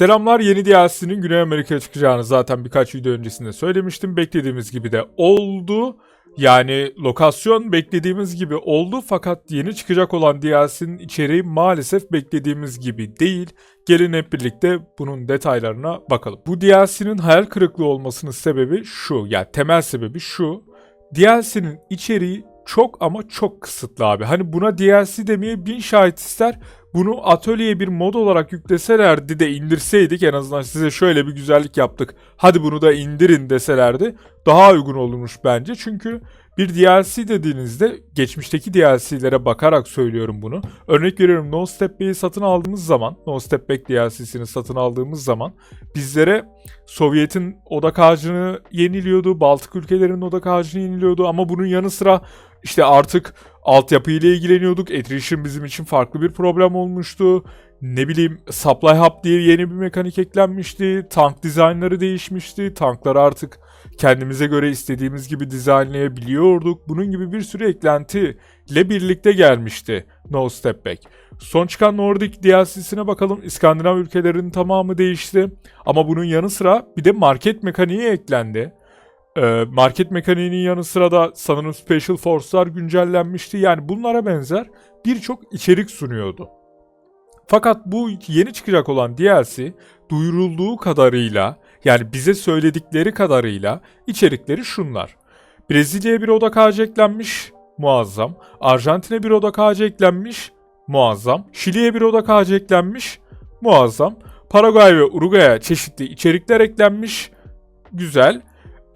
Selamlar yeni DLC'nin Güney Amerika'ya çıkacağını zaten birkaç video öncesinde söylemiştim. Beklediğimiz gibi de oldu. Yani lokasyon beklediğimiz gibi oldu fakat yeni çıkacak olan DLC'nin içeriği maalesef beklediğimiz gibi değil. Gelin hep birlikte bunun detaylarına bakalım. Bu DLC'nin hayal kırıklığı olmasının sebebi şu. Yani temel sebebi şu. DLC'nin içeriği çok ama çok kısıtlı abi. Hani buna DLC demeye bin şahit ister. Bunu atölyeye bir mod olarak yükleselerdi de indirseydik en azından size şöyle bir güzellik yaptık. Hadi bunu da indirin deselerdi daha uygun olurmuş bence. Çünkü bir DLC dediğinizde geçmişteki DLC'lere bakarak söylüyorum bunu. Örnek veriyorum No Step Back'i satın aldığımız zaman, No Step Back DLC'sini satın aldığımız zaman bizlere Sovyet'in odak ağacını yeniliyordu, Baltık ülkelerinin odak ağacını yeniliyordu ama bunun yanı sıra işte artık altyapı ile ilgileniyorduk. Attrition bizim için farklı bir problem olmuştu. Ne bileyim Supply Hub diye yeni bir mekanik eklenmişti. Tank dizaynları değişmişti. Tankları artık kendimize göre istediğimiz gibi dizaynlayabiliyorduk. Bunun gibi bir sürü eklenti ile birlikte gelmişti No Step Back. Son çıkan Nordic DLC'sine bakalım. İskandinav ülkelerinin tamamı değişti. Ama bunun yanı sıra bir de market mekaniği eklendi. Ee, market mekaniğinin yanı sıra da sanırım Special Force'lar güncellenmişti. Yani bunlara benzer birçok içerik sunuyordu. Fakat bu yeni çıkacak olan DLC duyurulduğu kadarıyla yani bize söyledikleri kadarıyla içerikleri şunlar. Brezilya'ya bir odak ağacı eklenmiş, muazzam. Arjantin'e bir odak ağacı eklenmiş, muazzam. Şili'ye bir odak ağacı eklenmiş, muazzam. Paraguay ve Uruguay'a çeşitli içerikler eklenmiş, güzel.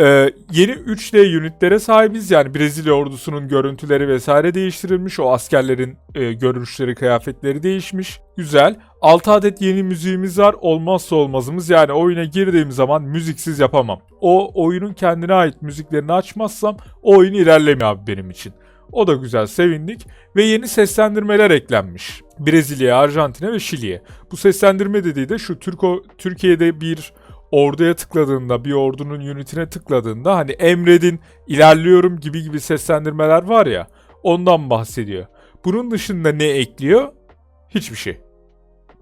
Ee, yeni 3D unitlere sahibiz yani Brezilya ordusunun görüntüleri vesaire değiştirilmiş. O askerlerin e, görünüşleri, kıyafetleri değişmiş. Güzel. 6 adet yeni müziğimiz var. Olmazsa olmazımız yani oyuna girdiğim zaman müziksiz yapamam. O oyunun kendine ait müziklerini açmazsam o oyun ilerlemiyor abi benim için. O da güzel sevindik ve yeni seslendirmeler eklenmiş. Brezilya'ya, Arjantin'e ve Şili'ye. Bu seslendirme dediği de şu Türko, Türkiye'de bir orduya tıkladığında, bir ordunun unitine tıkladığında hani emredin, ilerliyorum gibi gibi seslendirmeler var ya ondan bahsediyor. Bunun dışında ne ekliyor? Hiçbir şey.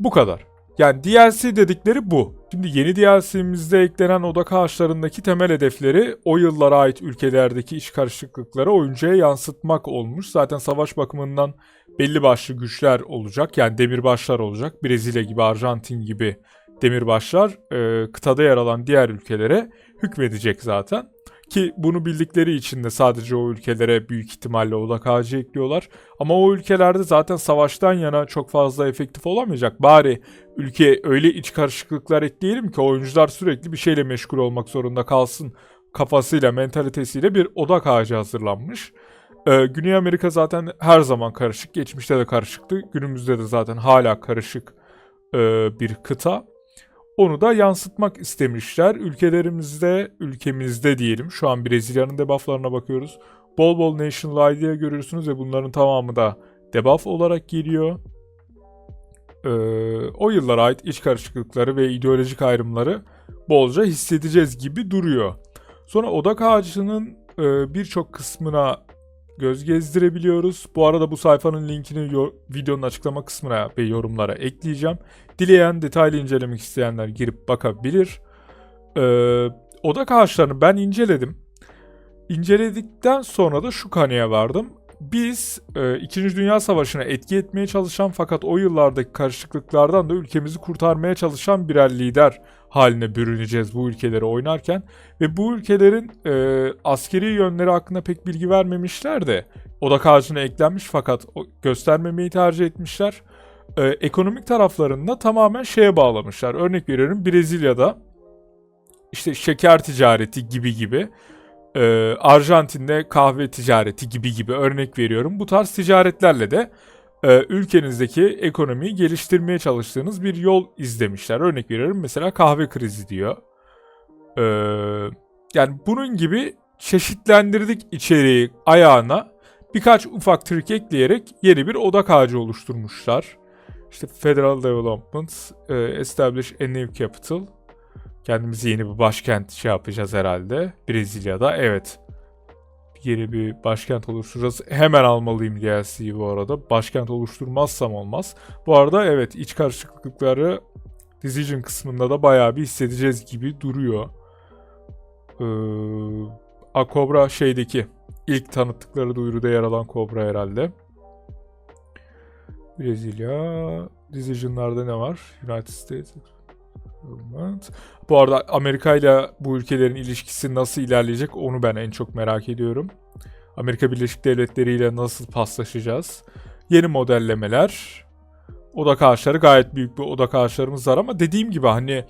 Bu kadar. Yani DLC dedikleri bu. Şimdi yeni DLC'mizde eklenen odak ağaçlarındaki temel hedefleri o yıllara ait ülkelerdeki iş karışıklıkları oyuncuya yansıtmak olmuş. Zaten savaş bakımından belli başlı güçler olacak. Yani demirbaşlar olacak. Brezilya gibi, Arjantin gibi demirbaşlar e, kıtada yer alan diğer ülkelere hükmedecek zaten. Ki bunu bildikleri için de sadece o ülkelere büyük ihtimalle odak ağacı ekliyorlar. Ama o ülkelerde zaten savaştan yana çok fazla efektif olamayacak. Bari ülkeye öyle iç karışıklıklar ekleyelim ki oyuncular sürekli bir şeyle meşgul olmak zorunda kalsın kafasıyla, mentalitesiyle bir odak ağacı hazırlanmış. Ee, Güney Amerika zaten her zaman karışık. Geçmişte de karışıktı. Günümüzde de zaten hala karışık e, bir kıta. Onu da yansıtmak istemişler. Ülkelerimizde, ülkemizde diyelim. Şu an Brezilya'nın debufflarına bakıyoruz. Bol bol National Idea görürsünüz ve bunların tamamı da debuff olarak geliyor. Ee, o yıllara ait iç karışıklıkları ve ideolojik ayrımları bolca hissedeceğiz gibi duruyor. Sonra odak ağacının e, birçok kısmına göz gezdirebiliyoruz. Bu arada bu sayfanın linkini videonun açıklama kısmına ve yorumlara ekleyeceğim. Dileyen detaylı incelemek isteyenler girip bakabilir. Ee, odak ağaçlarını ben inceledim. İnceledikten sonra da şu kanıya vardım. Biz e, 2. Dünya Savaşı'na etki etmeye çalışan fakat o yıllardaki karışıklıklardan da ülkemizi kurtarmaya çalışan birer lider haline bürüneceğiz bu ülkeleri oynarken. Ve bu ülkelerin e, askeri yönleri hakkında pek bilgi vermemişler de odak ağacına eklenmiş fakat göstermemeyi tercih etmişler. E, ekonomik taraflarında tamamen şeye bağlamışlar. Örnek veriyorum Brezilya'da işte şeker ticareti gibi gibi e, Arjantin'de kahve ticareti gibi gibi örnek veriyorum. Bu tarz ticaretlerle de e, ülkenizdeki ekonomiyi geliştirmeye çalıştığınız bir yol izlemişler. Örnek veriyorum mesela kahve krizi diyor. E, yani bunun gibi çeşitlendirdik içeriği ayağına birkaç ufak trik ekleyerek yeni bir odak ağacı oluşturmuşlar. İşte Federal Development, e, Establish a New Capital, Kendimize yeni bir başkent şey yapacağız herhalde. Brezilya'da. Evet. Yeni bir başkent oluşturacağız. Hemen almalıyım DLC'yi bu arada. Başkent oluşturmazsam olmaz. Bu arada evet iç karışıklıkları Decision kısmında da bayağı bir hissedeceğiz gibi duruyor. Ee, A Cobra şeydeki ilk tanıttıkları duyuruda yer alan Cobra herhalde. Brezilya, Decision'larda ne var? United States. Government. Bu arada Amerika ile bu ülkelerin ilişkisi nasıl ilerleyecek onu ben en çok merak ediyorum. Amerika Birleşik Devletleri ile nasıl paslaşacağız? Yeni modellemeler. Odak ağaçları gayet büyük bir odak ağaçlarımız var ama dediğim gibi hani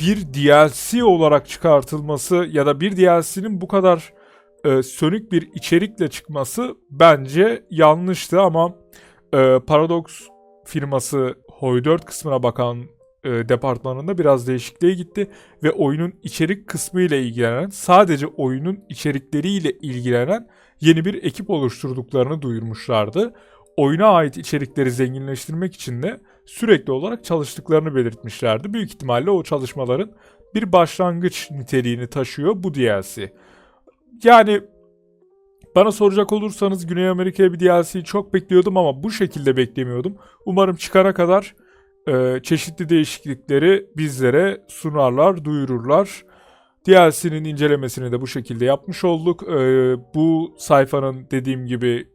bir DLC olarak çıkartılması ya da bir DLC'nin bu kadar e, sönük bir içerikle çıkması bence yanlıştı ama e, Paradox firması Hoi 4 kısmına bakan e, departmanında biraz değişikliğe gitti ve oyunun içerik kısmı ile ilgilenen, sadece oyunun içerikleriyle ilgilenen yeni bir ekip oluşturduklarını duyurmuşlardı. Oyuna ait içerikleri zenginleştirmek için de sürekli olarak çalıştıklarını belirtmişlerdi. Büyük ihtimalle o çalışmaların bir başlangıç niteliğini taşıyor bu DLC. Yani bana soracak olursanız Güney Amerika'ya bir DLC'yi çok bekliyordum ama bu şekilde beklemiyordum. Umarım çıkana kadar e, çeşitli değişiklikleri bizlere sunarlar, duyururlar. DLC'nin incelemesini de bu şekilde yapmış olduk. E, bu sayfanın dediğim gibi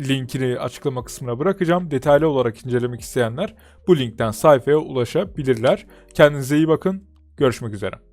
linkini açıklama kısmına bırakacağım. Detaylı olarak incelemek isteyenler bu linkten sayfaya ulaşabilirler. Kendinize iyi bakın. Görüşmek üzere.